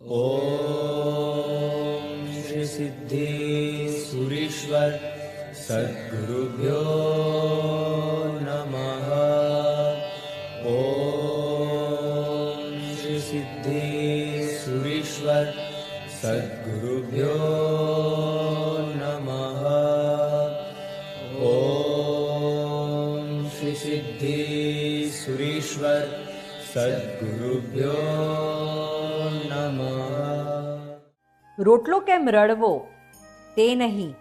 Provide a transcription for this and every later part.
ॐ श्रीसिद्धेश्वरिश्वर सद्गुरुभ्यो नमः। ॐ सिद्धेश्वरिश्वर सद्गुरुभ्यो नमः। ॐ श्रीसिद्धेश्वरिश्वर सद्गुरुभ्यो રોટલો કેમ રડવો? તે નહીં,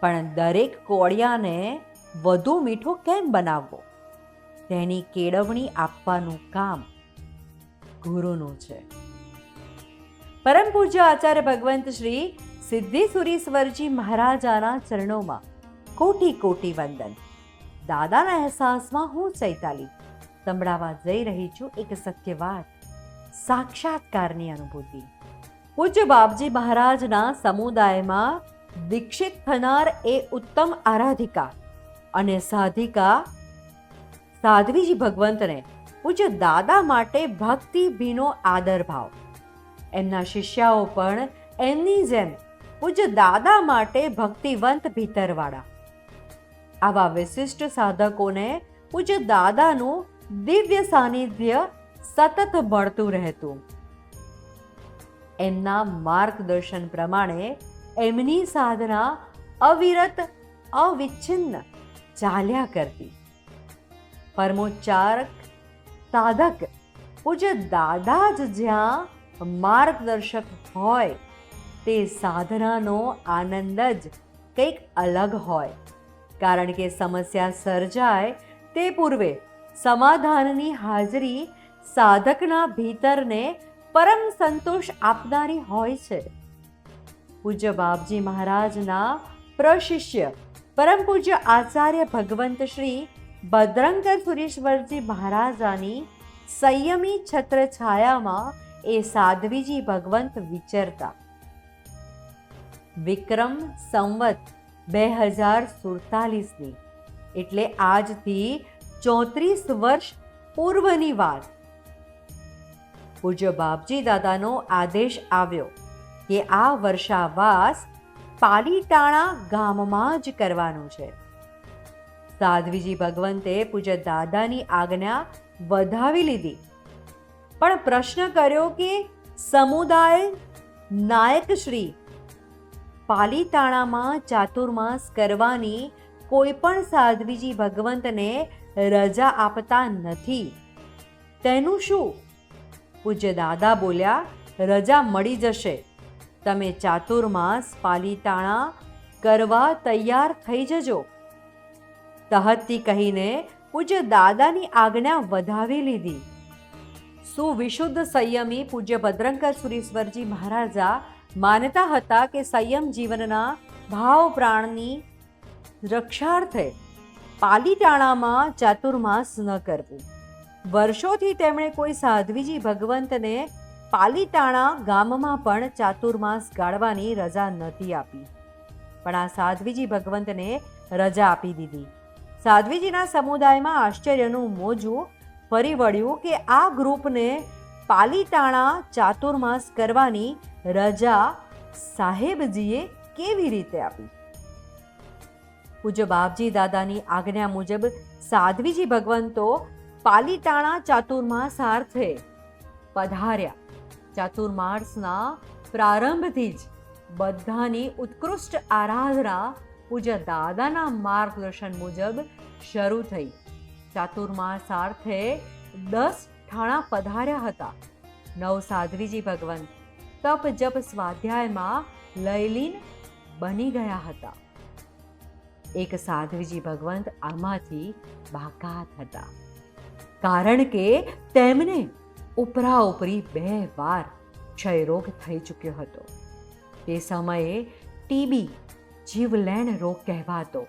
પણ દરેક કોળિયાને વધુ મીઠો કેમ બનાવવો? તેની કેળવણી આપવાનું કામ ગુરુનું છે. પરમ પૂજ્ય આચાર્ય ભગવંત શ્રી સિદ્ધિ સુરીશ્વરજી મહારાજાના ચરણોમાં કોટી કોટી વંદન. દાદાના અહેસાસમાં હું ચૈતાલી. સંભળાવા જઈ રહી છું એક સત્ય વાત, સાક્ષાત્કારની અનુભૂતિ. પૂજ્ય બાપજી મહારાજના સમુદાયમાં દીક્ષિત થનાર એ ઉત્તમ આરાધિકા અને સાધિકા સાધ્વીજી ભગવંતને પૂજ્ય દાદા માટે ભક્તિ ભીનો આદર ભાવ. એમના શિષ્યાઓ પણ એમની જેમ પૂજ્ય દાદા માટે ભક્તિવંત ભીતરવાળા. આવા વિશિષ્ટ સાધકોને પૂજ્ય દાદાનું દિવ્ય સાનિધ્ય સતત મળતું રહેતું. એમના માર્ગદર્શન પ્રમાણે એમની સાધના અવિરત, અવિચ્છિન્ન ચાલ્યા કરતી. પરમોચ્ચારક, સાધક, પૂજ્ય દાદા જ જ્યાં માર્ગદર્શક હોય, તે સાધનાનો આનંદ જ કંઈક અલગ હોય. કારણ કે સમસ્યા સર્જાય તે પૂર્વે સમાધાનની હાજરી સાધકના ભીતરને પરમ સંતોષ આપનારી હોય છે. પૂજ્ય બાપજી મહારાજના પ્રશિષ્ય, પરમ પૂજ્ય આચાર્ય ભગવંત શ્રી ભદ્રંકર સુરેશ્વરજી મહારાજાની સંયમી છત્ર છાયામાં એ સાધ્વીજી ભગવંત વિચરતા. વિક્રમ સંવત બે હજાર સુડતાલીસની, એટલે આજથી ચોત્રીસ વર્ષ પૂર્વની વાત. પૂજ્ય બાપજી દાદાનો આદેશ આવ્યો કે આ વર્ષાવાસ પાલીટાણા ગામમાં જ કરવાનું છે. સાધ્વીજી ભગવંતે પૂજ્ય દાદાની આજ્ઞા વધાવી લીધી. પણ પ્રશ્ન કર્યો કે સમુદાય નાયક શ્રી પાલીતાણામાં ચાતુર્માસ કરવાની કોઈ પણ સાધ્વીજી ભગવંતને રજા આપતા નથી. તેનું શું પૂજ્ય દાદા બોલ્યા, રજા મળી જશે. તમે ચાતુર્માસ પાલીતાણા કરવા તૈયાર થઈ જજો. તહતથી કહીને પૂજ્ય દાદાની આજ્ઞા વધાવી લીધી. સુવિશુદ્ધ સંયમી પૂજ્ય ભદ્રંકર સુરેશ્વરજી મહારાજા માનતા હતા કે સંયમ જીવનના ભાવ પ્રાણની રક્ષાર્થે પાલીટાણામાં ચાતુર્માસ ન કરવું. વર્ષોથી તેમણે કોઈ સાધ્વીજી ભગવંતને પાલીટાણા ગામમાં પણ ચાતુર્માસ ગાળવાની રજા નહોતી આપી. પણ આ સાધ્વીજી ભગવંતને રજા આપી દીધી. સાધ્વીજીના સમુદાયમાં આશ્ચર્યનું મોજું ફરી વળ્યું કે આ ગ્રુપને પાલીટાણા ચાતુર્માસ કરવાની રજા સાહેબજીએ કેવી રીતે આપી? પૂજ્ય બાપજી દાદાની આજ્ઞા મુજબ સાધ્વીજી ભગવંતો પાલીટાણા ચાતુર્માસાર્થે પધાર્યા. ચાતુર્માસના પ્રારંભથી જ બધાની ઉત્કૃષ્ટ આરાધના પૂજ્ય દાદાના માર્ગદર્શન મુજબ શરૂ થઈ. ચાતુર્માસાર્થે દસ ઠાણા પધાર્યા હતા. નવ સાધ્વીજી ભગવંત તપ જપ સ્વાધ્યાયમાં લયલીન બની ગયા હતા. એક સાધ્વીજી ભગવંત આમાંથી બાકાત હતા. કારણ કે તેમને ઉપરા ઉપરી બે વાર ક્ષયરોગ થઈ ચૂક્યો હતો. તે સમયે ટીબી જીવલેણ રોગ કહેવાતો.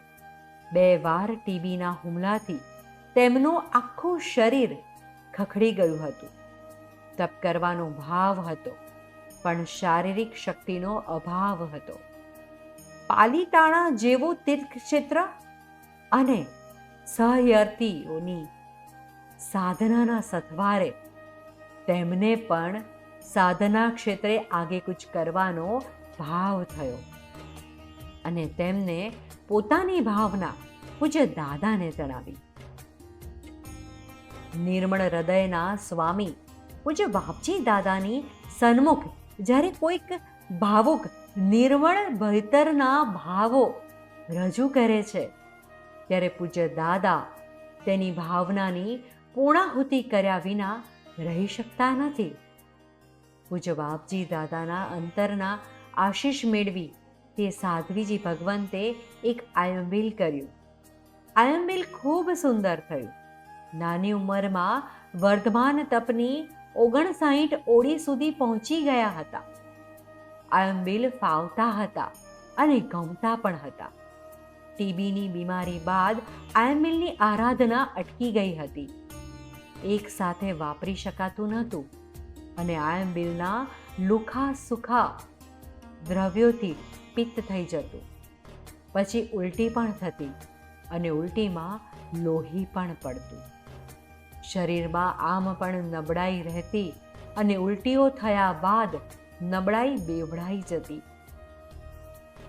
બે વાર ટીબીના હુમલાથી તેમનું આખું શરીર ખખડી ગયું હતું. તપ કરવાનો ભાવ હતો, પણ શારીરિક શક્તિનો અભાવ હતો. પાલીતાણા જેવું તીર્થક્ષેત્ર અને સહયર્તીઓની સાધનાના સથવારે. તેમને પણ સાધના ક્ષેત્રે આગે કુચ કરવાનો ભાવ થયો. અને તેમને પોતાની ભાવના પૂજ્ય દાદાને જણાવી. નિર્મળ હૃદયના સ્વામી પૂજ્ય બાપજી દાદાની સન્મુખ જ્યારે કોઈક ભાવુક નિર્મળ ભયતરના ભાવો રજૂ કરે છે, ત્યારે પૂજ્ય દાદા તેની ભાવનાની પૂર્ણાહુતિ કર્યા વિના રહી શકતા નથી. પૂજ્ય બાપજી દાદાના અંતરના આશીષ મેળવી તે સાધ્વીજી ભગવંતે એક આયંબિલ કર્યું. આયંબિલ ખૂબ સુંદર થયું. નાની ઉંમરમાં વર્ધમાન તપની ઓગણસાઠ ઓળી સુધી પહોંચી ગયા હતા. આયંબિલ ફાવતા હતા અને ગમતા પણ હતા. ટીબીની બીમારી બાદ આયંબિલની આરાધના અટકી ગઈ હતી. એક સાથે વાપરી શકાતું નહોતું. અને આયંબિલના લુખા સુખા દ્રવ્યોથી પિત્ત થઈ જતું. પછી ઉલટી પણ થતી અને ઉલટીમાં લોહી પણ પડતું. શરીરમાં આમ પણ નબળાઈ રહેતી અને ઉલટીઓ થયા બાદ નબળાઈ બેવડાઈ જતી.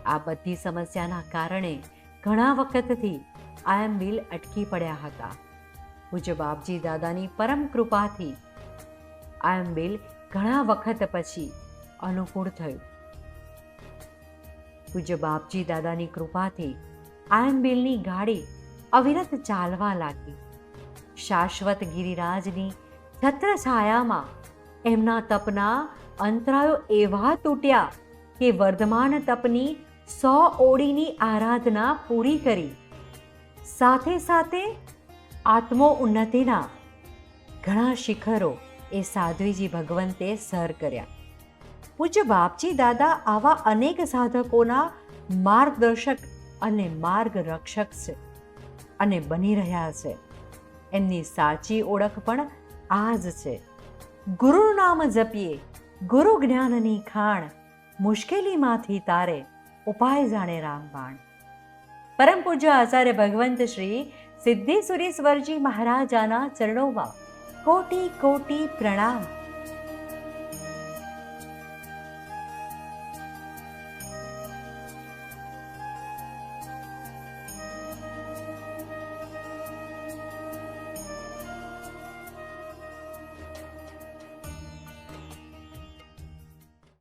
આ બધી સમસ્યાના કારણે ઘણા વખતથી આયંબિલ અટકી પડ્યા હતા. પૂજ્ય બાપજી દાદાની પરમ કૃપાથી આયંબિલ ઘણા વખત પછી અનુકૂળ થયું. પૂજ્ય બાપજી દાદાની કૃપાથી આયંબિલની ગાડી અવિરત ચાલવા લાગી. શાશ્વત ગિરિરાજની છત્રછાયામાં એમના તપના અંતરાયો એવા તૂટ્યા કે વર્ધમાન તપની સો ઓડીની આરાધના પૂરી કરી. સાથે સાથે આત્મો ઉન્નતિના ઘણા શિખરો એ સાધ્વીજી ભગવંતે સર કર્યા. પૂજ્ય બાપજી દાદા આવા અનેક સાધકોના માર્ગદર્શક અને માર્ગરક્ષક છે અને બની રહ્યા છે. એમની સાચી ઓળખ પણ આ જ છે. ગુરુનું નામ જપીએ, ગુરુ જ્ઞાનની ખાણ, મુશ્કેલીમાંથી તારે, ઉપાય જાણે રામબાણ. પરમ પૂજ્ય આચાર્ય ભગવંત શ્રી સિદ્ધિ સુરેશ્વરજી મહારાજાના ચરણોમાં કોટી કોટી પ્રણામ.